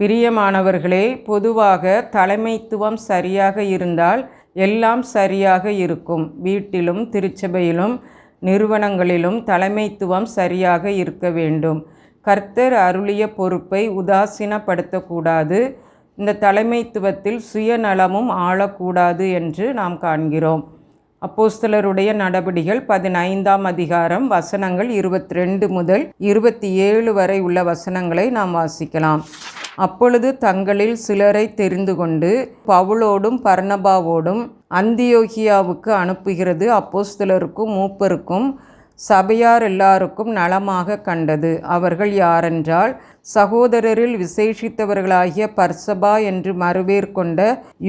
பிரியமானவர்களே பொதுவாக தலைமைத்துவம் சரியாக இருந்தால் எல்லாம் சரியாக இருக்கும். வீட்டிலும் திருச்சபையிலும் நிறுவனங்களிலும் தலைமைத்துவம் சரியாக இருக்க வேண்டும். கர்த்தர் அருளிய பொறுப்பை உதாசீனப்படுத்தக்கூடாது. இந்த தலைமைத்துவத்தில் சுயநலமும் ஆளக்கூடாது என்று நாம் காண்கிறோம். அப்போஸ்தலருடைய நடபடிகள் பதினைந்தாம் அதிகாரம் வசனங்கள் இருபத்தி ரெண்டு முதல் இருபத்தி ஏழு வரை உள்ள வசனங்களை நாம் வாசிக்கலாம். அப்பொழுது தங்களில் சிலரை தெரிந்து கொண்டு பவுலோடும் பர்ணபாவோடும் அந்தியோகியாவுக்கு அனுப்புகிறது. அப்போஸ்தலருக்கும் மூப்பருக்கும் சபையார் எல்லாருக்கும் நலமாக கண்டது. அவர்கள் யாரென்றால் சகோதரரில் விசேஷித்தவர்களாகிய பர்சபா என்று மறுவேர் கொண்ட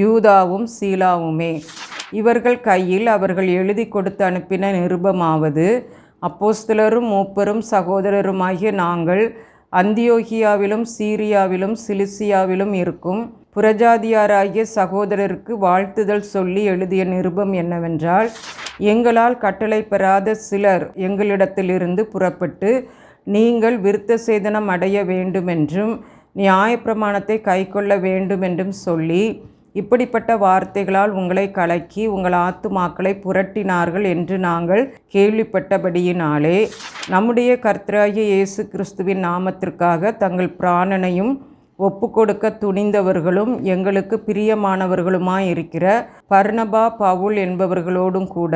யூதாவும் சீலாவுமே. இவர்கள் கையில் அவர்கள் எழுதி கொடுத்து அனுப்பின நிருபமாவது அப்போஸ்தலரும் மூப்பரும் சகோதரருமாகிய நாங்கள் அந்தியோகியாவிலும் சீரியாவிலும் சிலிசியாவிலும் இருக்கும். புரஜாதியாராகிய சகோதரருக்கு வாழ்த்துதல் சொல்லி எழுதிய நிருபம் என்னவென்றால் எங்களால் கட்டளை பெறாத சிலர் எங்களிடத்திலிருந்து புறப்பட்டு நீங்கள் விருத்த சேதனம் அடைய வேண்டுமென்றும் நியாயப்பிரமாணத்தை கைக்கொள்ள வேண்டுமென்றும் சொல்லி இப்படிப்பட்ட வார்த்தைகளால் உங்களை கலக்கி உங்கள் ஆத்துமாக்களை புரட்டினார்கள் என்று நாங்கள் கேள்விப்பட்டபடியினாலே நம்முடைய கர்த்தராகிய இயேசு கிறிஸ்துவின் நாமத்திற்காக தங்கள் பிராணனையும் ஒப்பு கொடுக்க துணிந்தவர்களும் எங்களுக்கு பிரியமானவர்களுமாய் இருக்கிற பர்ணபா பவுல் என்பவர்களோடும் கூட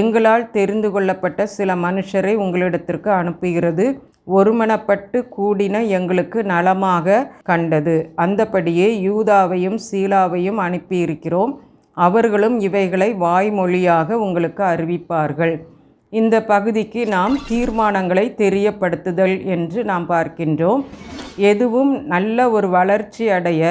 எங்களால் தெரிந்து கொள்ளப்பட்ட சில மனுஷரை உங்களிடத்திற்கு அனுப்புகிறது. ஒருமனப்பட்டு கூடின எங்களுக்கு நலமாக கண்டது. அந்தபடியே யூதாவையும் சீலாவையும் அனுப்பியிருக்கிறோம். அவர்களும் இவைகளை வாய்மொழியாக உங்களுக்கு அறிவிப்பார்கள். இந்த பகுதிக்கு நாம் தீர்மானங்களை தெரியப்படுத்துதல் என்று நாம் பார்க்கின்றோம். எதுவும் நல்ல ஒரு வளர்ச்சி அடைய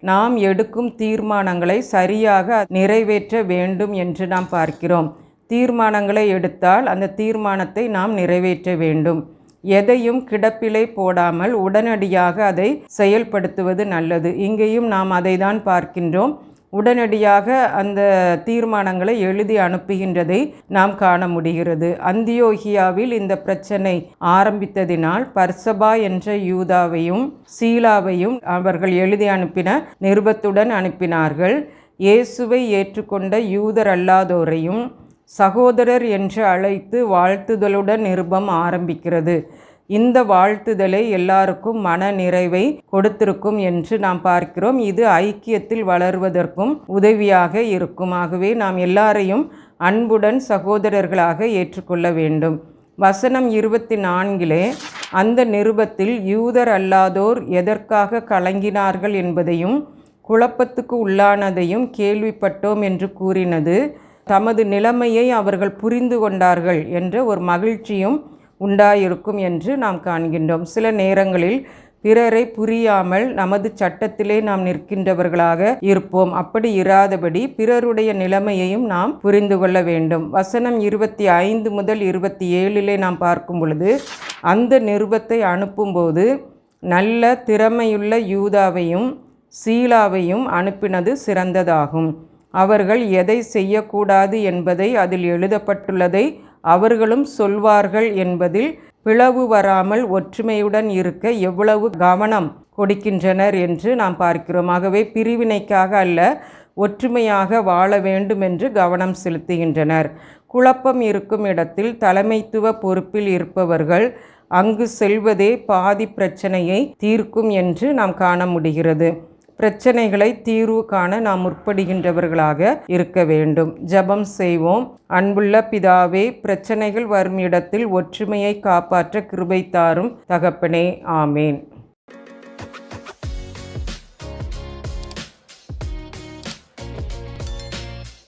நாம் எடுக்கும் தீர்மானங்களை சரியாக நிறைவேற்ற வேண்டும் என்று நாம் பார்க்கிறோம். தீர்மானங்களை எடுத்தால் அந்த தீர்மானத்தை நாம் நிறைவேற்ற வேண்டும். எதையும் கிடப்பிலை போடாமல் உடனடியாக அதை செயல்படுத்துவது நல்லது. இங்கேயும் நாம் அதை தான் பார்க்கின்றோம். உடனடியாக அந்த தீர்மானங்களை எழுதி அனுப்புகின்றதை நாம் காண முடிகிறது. அந்தியோகியாவில் இந்த பிரச்சனை ஆரம்பித்ததினால் பர்சபா என்ற யூதாவையும் சீலாவையும் அவர்கள் எழுதி அனுப்பின நிருபத்துடன் அனுப்பினார்கள். இயேசுவை ஏற்றுக்கொண்ட யூதர் அல்லாதோரையும் சகோதரர் என்று அழைத்து வாழ்த்துதலுடன் நிருபம் ஆரம்பிக்கிறது. இந்த வாழ்த்துதலை எல்லாருக்கும் மன நிறைவை கொடுத்திருக்கும் என்று நாம் பார்க்கிறோம். இது ஐக்கியத்தில் வளர்வதற்கும் உதவியாக இருக்கும். ஆகவே நாம் எல்லாரையும் அன்புடன் சகோதரர்களாக ஏற்றுக்கொள்ள வேண்டும். வசனம் இருபத்தி நான்கிலே அந்த நிருபத்தில் யூதர் அல்லாதோர் எதற்காக கலங்கினார்கள் என்பதையும் குழப்பத்துக்கு உள்ளானதையும் கேள்விப்பட்டோம் என்று கூறினது. தமது நிலைமையை அவர்கள் புரிந்து கொண்டார்கள் என்ற ஒரு மகிழ்ச்சியும் உண்டாயிருக்கும் என்று நாம் காண்கின்றோம். சில நேரங்களில் பிறரை புரியாமல் நமது சட்டத்திலே நாம் நிற்கின்றவர்களாக இருப்போம். அப்படி இராதபடி பிறருடைய நிலைமையையும் நாம் புரிந்து கொள்ள வேண்டும். வசனம் இருபத்தி ஐந்து முதல் இருபத்தி ஏழிலே நாம் பார்க்கும் பொழுது அந்த நிருபத்தை அனுப்பும்போது நல்ல திறமையுள்ள யூதாவையும் சீலாவையும் அனுப்பினது சிறந்ததாகும். அவர்கள் எதை செய்யக்கூடாது என்பதை அதில் எழுதப்பட்டுள்ளதை அவர்களும் சொல்வார்கள் என்பதில் பிளவு வராமல் ஒற்றுமையுடன் இருக்க எவ்வளவு கவனம் கொடுக்கின்றனர் என்று நாம் பார்க்கிறோம். ஆகவே பிரிவினைக்காக அல்ல ஒற்றுமையாக வாழ வேண்டும் என்று கவனம் செலுத்துகின்றனர். குழப்பம் இருக்கும் இடத்தில் தலைமைத்துவ பொறுப்பில் இருப்பவர்கள் அங்கு செல்வதே பாதி பிரச்சனையை தீர்க்கும் என்று நாம் காண முடிகிறது. பிரச்சனைகளை தீர்வு காண நாம் முற்படுகின்றவர்களாக இருக்க வேண்டும். ஜபம் செய்வோம். அன்புள்ள பிதாவே பிரச்சனைகள் வரும் இடத்தில் ஒற்றுமையை காப்பாற்ற கிருபை தாரும் தகப்பனே. ஆமேன்.